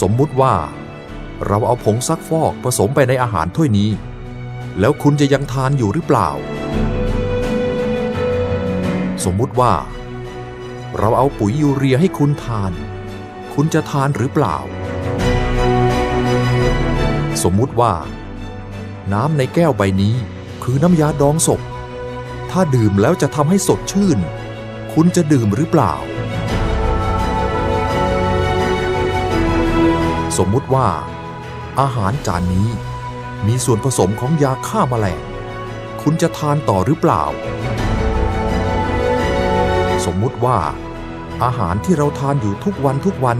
สมมุติว่า เราเอาผงซักฟอกผสมไปในอาหารถ้วยนี้ แล้วคุณจะยังทานอยู่หรือเปล่า สมมุติว่า เราเอาปุ๋ยยูเรียให้คุณทาน คุณจะทานหรือเปล่า สมมุติว่า น้ำในแก้วใบนี้คือน้ำยาดองศพ ถ้าดื่มแล้วจะทำให้สดชื่น คุณจะดื่มหรือเปล่า สมมุติว่า อาหารจานนี้มีส่วนผสมของยาฆ่าแมลง คุณจะทานต่อหรือเปล่า สมมุติว่า อาหารที่เราทานอยู่ทุกวันทุกวัน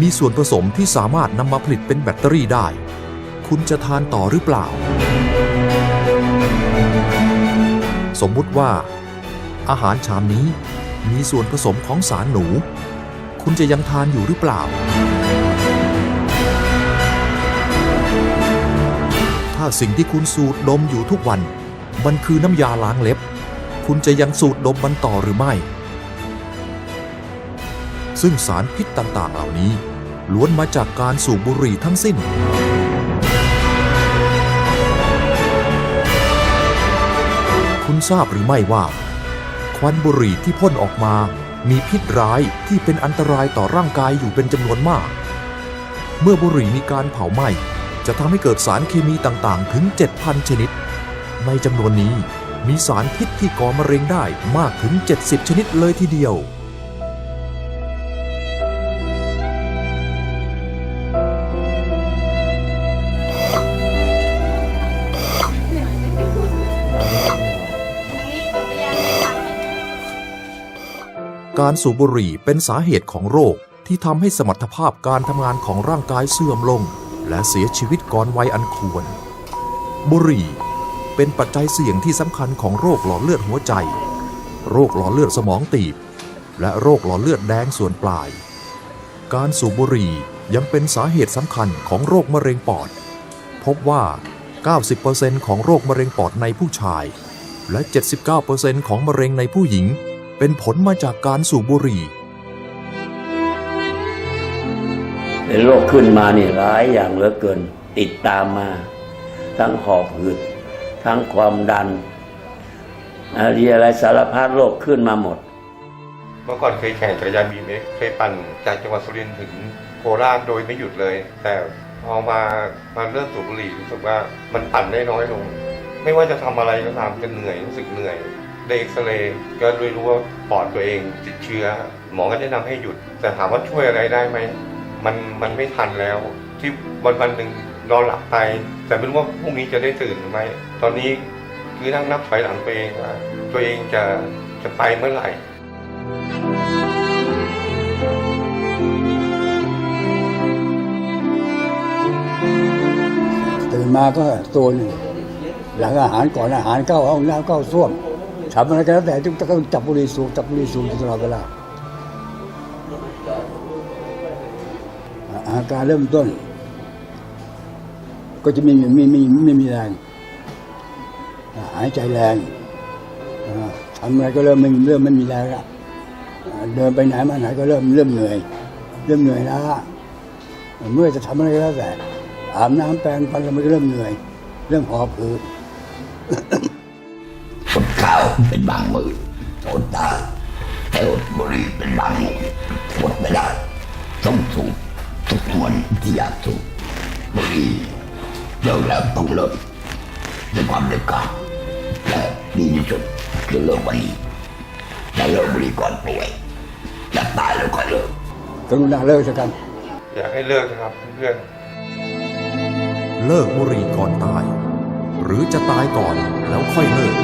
มีส่วนผสมที่สามารถนำมาผลิตเป็นแบตเตอรี่ได้ คุณจะทานต่อหรือเปล่า สมมุติว่า อาหารชามนี้มีส่วนผสมของสารหนู คุณจะยังทานอยู่หรือเปล่า ถ้าสิ่งที่คุณสูดดมอยู่ทุกวัน มันคือน้ำยาล้างเล็บ คุณจะยังสูดดมมันต่อหรือไม่ ซึ่งสารพิษต่างๆ เหล่านี้ ล้วนมาจากการสูบบุหรี่ทั้งสิ้นคุณทราบหรือไม่ว่า ควันบุหรี่ที่พ่นออกมา มีพิษร้ายที่เป็นอันตรายต่อร่างกายอยู่เป็นจำนวนมาก เมื่อบุหรี่มีการเผาไหม้ จะทำให้เกิดสารเคมีต่างๆ ถึง 7,000 ชนิด ในจำนวนนี้มีสารพิษที่ก่อมะเร็งได้มากถึง 70 ชนิดเลยทีเดียว การสูบบุหรี่เป็นสาเหตุของโรคที่ทำให้สมรรถภาพการทำงานของร่างกายเสื่อมลง และเสียชีวิตก่อนวัยอันควร บุหรี่เป็นปัจจัยเสี่ยงที่สำคัญของโรคหลอดเลือดหัวใจ โรคหลอดเลือดสมองตีบ และโรคหลอดเลือดแดงส่วนปลาย การสูบบุหรี่ยังเป็นสาเหตุสำคัญของโรคมะเร็งปอด พบว่า 90%ของโรคมะเร็งปอดในผู้ชาย และ 79%ของมะเร็งในผู้หญิง เป็นผลมาจากการสูบบุหรี่ โรคขึ้นมานี่ร้ายอย่างเหลือเกิน ติดตามมา ทั้งหอบหืด ทั้งความดันอะไรอะไรสารพัดโรคขึ้นมาหมด เมื่อก่อนเคยแข่งจักรยานบีเอ็กเคยปั่นจากจังหวัดสุรินทร์ถึงโคราชโดยไม่หยุดเลย แต่พอมามาเริ่มสูบบุหรี่รู้สึกว่ามันปั่นได้น้อยลง ไม่ว่าจะทำอะไรก็ตามจะเหนื่อยรู้สึกเหนื่อยได้เอ็กซเรย์ก็เลยรู้ว่าปอดตัวเองติดเชื้อ หมอก็แนะนำให้หยุด แต่ถามว่าช่วยอะไรได้ไหม มันมันไม่ทันแล้ว ที่วันวันหนึ่งนอนหลับไป แต่ไม่รู้ว่าพรุ่งนี้จะได้ตื่นหรือไม่ตอนนี้คือนั่งนับถอยหลังตัวเองว่าตัวเองจะจะไปเมื่อไหร่ตื่นมาก็ตัวหนึ่งหลังอาหารก่อนอาหารเข้าห้องน้ำเข้าส้วมทำอะไรก็แล้วแต่ต้องจับบุหรี่สูบจับบุหรี่สูบตลอดเวลา การเริ่มต้น ก็จะไม่มีไม่ไม่ไม่มีแรงหายใจแรงทำอะไรก็เริ่มไม่เริ่มไม่มีแรงละเดินไปไหนมาไหนก็เริ่มเริ่มเหนื่อย เริ่มเหนื่อยล้าเมื่อจะทำอะไรก็แล้วแต่อาบน้ำแปรงฟันแล้วมันก็เริ่มเหนื่อย เริ่มหอบหืดอดข้าวเป็นบางมืออดตาแต่อดบุหรี่เป็นบางมืออดไม่ได้ต้องสูบ ทุกวันที่อยากสูบบุหรี่เลิกแล้วต้องเลิกด้วยความเด็ดขาดและดีที่สุดคือเลิกวันนี้และเลิกบุหรี่ก่อนป่วยจะตายแล้วก็เลิกกรุณาเลิกสักกัน อยากให้เลิกนะครับเพื่อนเลิกบุหรี่ก่อนตาย หรือจะตายก่อนแล้วค่อยเลิก